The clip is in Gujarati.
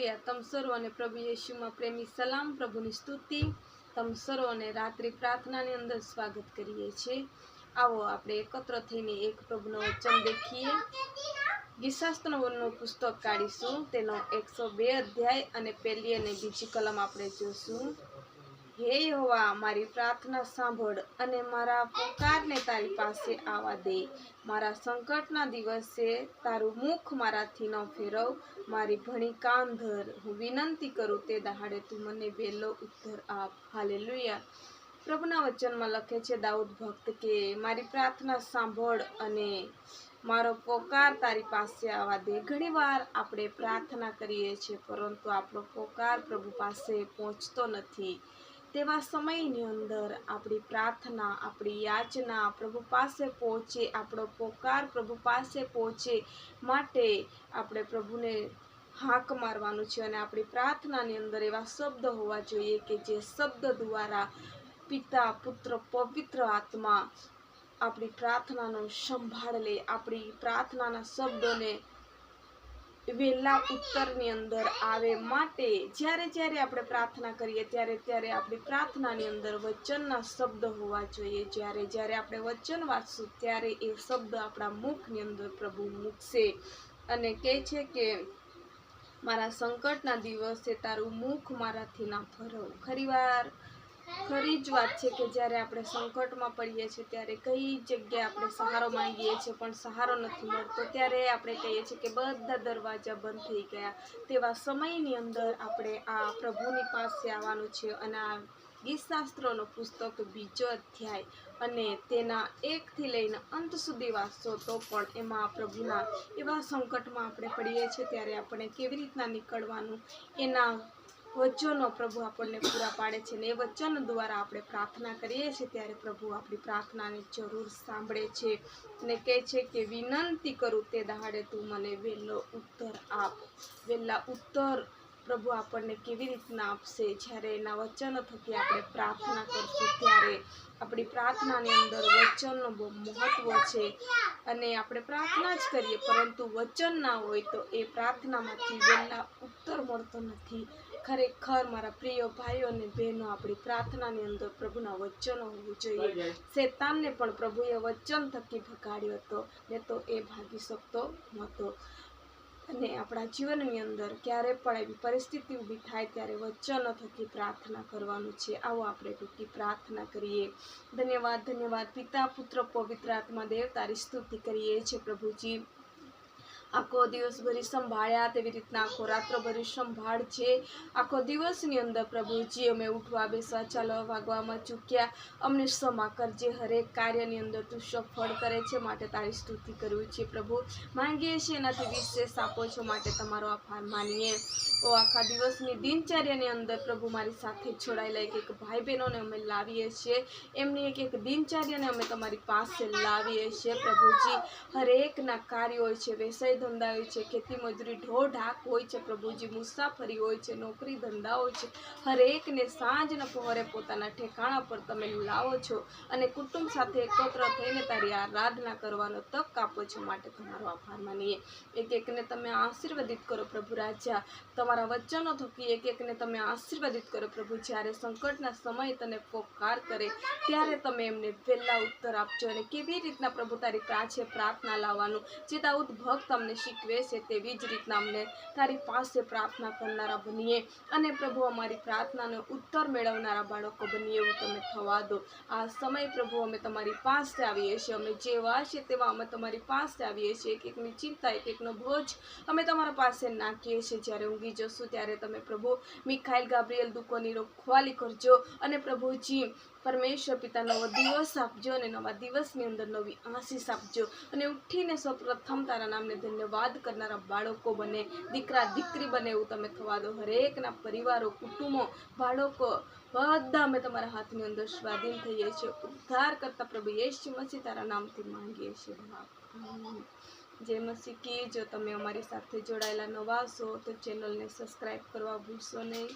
હાલેલુયા તમ સર્વને પ્રભુ યેશુમાં પ્રેમી સલામ, પ્રભુની સ્તુતિ. તમ સર્વને રાત્રિ પ્રાર્થનાની અંદર સ્વાગત કરીએ છીએ. આવો આપણે એકત્ર થઈને એક પ્રભુનો વચન દેખીએ. ગીશાસ્ત્રનું પુસ્તક કાઢીશું. તેનો એકસો બે અધ્યાય અને પહેલી અને બીજી કલમ આપણે જોશું. હે યહોવા, મારી પ્રાર્થના સાંભળ અને મારા પોકારને તારી પાસે આવવા દે. મારા સંકટના દિવસે તારું મુખ મારાથી ન ફેરવ. મારી ભણી કામ ધર, હું વિનંતી કરું તે દહાડે તું મને વહેલો ઉત્તર આપ. હાલે લુયા પ્રભુના વચનમાં લખે છે, દાઉદ ભક્ત કે, મારી પ્રાર્થના સાંભળ અને મારો પોકાર તારી પાસે આવવા દે. ઘણીવાર આપણે પ્રાર્થના કરીએ છીએ, પરંતુ આપણો પોકાર પ્રભુ પાસે પહોંચતો નથી. તેવા સમયની અંદર આપણી પ્રાર્થના, આપણી યાચના પ્રભુ પાસે પહોંચે, આપણો પોકાર પ્રભુ પાસે પહોંચે માટે આપણે પ્રભુને હાંક મારવાનું છે અને આપણી પ્રાર્થનાની અંદર એવા શબ્દ હોવા જોઈએ કે જે શબ્દ દ્વારા પિતા, પુત્ર, પવિત્ર આત્મા આપણી પ્રાર્થનાનો સંભાળ લે, આપણી પ્રાર્થનાના શબ્દોને વહેલા ઉત્તરની અંદર આવે માટે જ્યારે જ્યારે આપણે પ્રાર્થના કરીએ ત્યારે ત્યારે આપણી પ્રાર્થનાની અંદર વચનના શબ્દ હોવા જોઈએ. જ્યારે જ્યારે આપણે વચન વાંચશું ત્યારે એ શબ્દ આપણા મુખની અંદર પ્રભુ મૂકશે અને કહે છે કે, મારા સંકટના દિવસે તારું મુખ મારાથી ના ફરવ ખરીવાર ખરી જ વાત છે કે જ્યારે આપણે સંકટમાં પડીએ છીએ, ત્યારે કઈ જગ્યાએ આપણે સહારો માંગીએ છીએ પણ સહારો નથી મળતો, ત્યારે આપણે કહીએ છીએ કે બધા દરવાજા બંધ થઈ ગયા. તેવા સમયની અંદર આપણે આ પ્રભુની પાસે આવવાનું છે અને આ ગીતશાસ્ત્રનો પુસ્તક બીજો અધ્યાય અને તેના એકથી લઈને અંત સુધી વાંચશો તો પણ એમાં પ્રભુના એવા સંકટમાં આપણે પડીએ છીએ, ત્યારે આપણે કેવી રીતના નીકળવાનું, એના વચનો પ્રભુ આપણને પૂરા પાડે છે ને એ વચન દ્વારા આપણે પ્રાર્થના કરીએ છીએ ત્યારે પ્રભુ આપણી પ્રાર્થનાને જરૂર સાંભળે છે અને કહે છે કે વિનંતી કરું તે દહાડે તું મને વહેલો ઉત્તર આપ. વહેલા ઉત્તર પ્રભુ આપણને કેવી રીતના આપશે? જ્યારે એના વચનો થકી આપણે પ્રાર્થના કરશું ત્યારે આપણી પ્રાર્થનાની અંદર વચનનો બહુ મહત્વ છે અને આપણે પ્રાર્થના જ કરીએ, પરંતુ વચન ના હોય તો એ પ્રાર્થનામાંથી વહેલા ઉત્તર મળતો નથી. ખરેખર મારા પ્રિય ભાઈઓ અને બહેનો, આપણી પ્રાર્થનાની અંદર પ્રભુના વચનો હોવું જોઈએ. શેતાનને પણ પ્રભુએ વચન થકી ભગાડ્યો હતો. ને તો એ ભાગી શકતો નહોતો. અને આપણા જીવનની અંદર ક્યારે પણ એવી પરિસ્થિતિ ઊભી થાય ત્યારે વચનો થકી પ્રાર્થના કરવાનું છે. આવો આપણે ટૂંકી પ્રાર્થના કરીએ. ધન્યવાદ ધન્યવાદ. પિતા, પુત્ર, પવિત્ર આત્મા, દેવ, તારી સ્તુતિ કરીએ છીએ પ્રભુજી. આખો દિવસ ભરી સંભાળ્યા, તેવી રીતના આખો રાત્ર ભરી સંભાળ છે. આખો દિવસની અંદર પ્રભુજી અમે ઉઠવા બેસવા, ચાલવા ભાગવામાં ચૂક્યા. અમને ક્ષમા કરજે, હરેક કાર્યની અંદર તું સફળ કરે છે, માટે તારી સ્તુતિ કરવી છે. પ્રભુ, માંગીએ છીએ એનાથી વિશેષ આપો છો, માટે તમારો આભાર માનીએ. ઓ, આખા દિવસની દિનચર્યાની અંદર પ્રભુ મારી સાથે જોડાયેલા એક એક ભાઈ બહેનોને અમે લાવીએ છીએ. એમની એક એક દિનચર્યાને અમે તમારી પાસે લાવીએ છીએ. પ્રભુજી, હરેકના કાર્યો હોય છે, વ્યવસાય ધંધા હોય છે ખેતી મજૂરી ઢોર ઢાક હોય છે, પ્રભુજી મુસાફરી હોય છે, નોકરી ધંધા હોય છે, હરેકને સાંજના પહોરે પોતાના ઠેકાણા પર તમે લાવો છો અને કુટુંબ સાથે એકત્ર થઈને તારી આરાધના કરવાનો તક આપો છો માટે તમારો આભાર માનીએ. એક એકને તમે આશીર્વાદિત કરો પ્રભુ રાજા. તમારા વચનો થકી એક એકને તમે આશીર્વાદિત કરો પ્રભુ. જ્યારે સંકટના સમયે તને પોકાર કરે, ત્યારે તમે એમને વહેલા ઉત્તર આપજો અને કેવી રીતના પ્રભુ તારી પ્રાચે પ્રાર્થના લાવવાનું, જે દાઉદ ભક્ત અમને શીખવે છે તેવી જ રીતના અમને તારી પાસે પ્રાર્થના કરનારા બનીએ અને પ્રભુ અમારી પ્રાર્થનાનો ઉત્તર મેળવનારા બાળકો બનીએ એવું તમે થવા દો. આ સમય પ્રભુ અમે તમારી પાસે આવીએ છીએ. અમે જેવા છે તેવા અમે તમારી પાસે આવીએ છીએ. એક એકની ચિંતા, એક એકનો બોજ અમે તમારા પાસે નાખીએ છીએ. જ્યારે ઊંઘી જશું ત્યારે તમે પ્રભુ મિખાઈલ, ગાબ્રિયલ દુકોની રોખવાલી કરજો અને પ્રભુજી પરમેશ્વર પિતા નવો દિવસ આપજો અને નવા દિવસની અંદર નવી આશીષ આપજો. અને ઉઠીને સૌપ્રથમ તારા નામને ધન્યવાદ કરનારા બાળકો બને, દીકરા, દીકરી બને એવું તમે થવા દો. હરેકના પરિવારો, કુટુંબો, બાળકો, બધા અમે તમારા હાથની અંદર સ્વાધીન થઈએ છીએ. ઉદ્ધાર કરતા પ્રભુ યેશુ મસી તારા નામથી માંગીએ છીએ. જે મસી કે જો તમે અમારી સાથે જોડાયેલા નવા છો તો ચેનલને સબસ્ક્રાઈબ કરવા ભૂલશો નહીં.